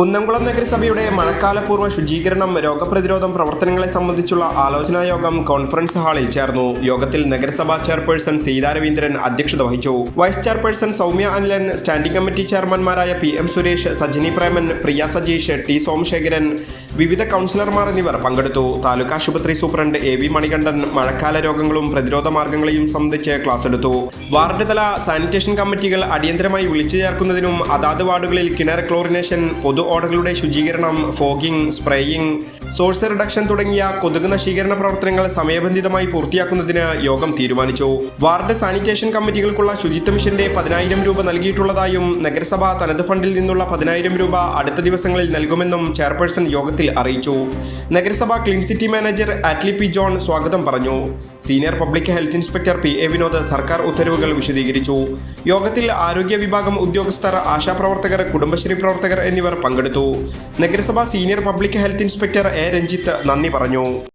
കുന്നംകുളം നഗരസഭയുടെ മഴക്കാലപൂർവ ശുചീകരണം രോഗപ്രതിരോധം പ്രവർത്തനങ്ങളെ സംബന്ധിച്ചുള്ള ആലോചനാ യോഗം കോൺഫറൻസ് ഹാളിൽ ചേർന്നു. യോഗത്തിൽ നഗരസഭാ ചെയർപേഴ്സൺ സീതാ രവീന്ദ്രൻ അധ്യക്ഷത വഹിച്ചു. Vice chairperson Soumya Anilan standing committee ചെയർമാൻമാരായ P M Suresh Sajini Preman Priya Sajeesh T Somasekharan വിവിധ കൗൺസിലർമാർ എന്നിവർ പങ്കെടുത്തു. താലൂക്ക് ആശുപത്രി സൂപ്രണ്ട് എ വി മണികണ്ഠൻ മഴക്കാല രോഗങ്ങളും പ്രതിരോധ മാർഗങ്ങളെയും സംബന്ധിച്ച് ക്ലാസ് എടുത്തു. വാർഡ് തല സാനിറ്റേഷൻ കമ്മിറ്റികൾ അടിയന്തരമായി വിളിച്ചു ചേർക്കുന്നതിനും അതാത് വാർഡുകളിൽ കിണർ ക്ലോറിനേഷൻ പൊതു ഓടകളുടെ ശുചീകരണം ഫോഗിംഗ് സ്പ്രേയിംഗ് സോഴ്സ് റിഡക്ഷൻ തുടങ്ങിയ കൊതുക് നശീകരണ പ്രവർത്തനങ്ങൾ സമയബന്ധിതമായി പൂർത്തിയാക്കുന്നതിന് യോഗം തീരുമാനിച്ചു. വാർഡ് സാനിറ്റേഷൻ കമ്മിറ്റികൾക്കുള്ള ശുചിത്വ മിഷന്റെ പതിനായിരം രൂപ നൽകിയിട്ടുള്ളതായും നഗരസഭ തനത് ഫണ്ടിൽ നിന്നുള്ള പതിനായിരം രൂപ അടുത്ത ദിവസങ്ങളിൽ നൽകുമെന്നും ചെയർപേഴ്സൺ യോഗത്തിൽ അറിയിച്ചു. നഗരസഭ clean city manager Atli P John സ്വാഗതം പറഞ്ഞു. Senior public health inspector P A Vinod സർക്കാർ ഉത്തരവുകൾ വിശദീകരിച്ചു. യോഗത്തിൽ ആരോഗ്യ വിഭാഗം ഉദ്യോഗസ്ഥർ ആശാപ്രവർത്തകർ കുടുംബശ്രീ പ്രവർത്തകർ എന്നിവർ പങ്കെടുത്തു. നഗരസഭ senior public health inspector Ranjith നന്ദി പറഞ്ഞു.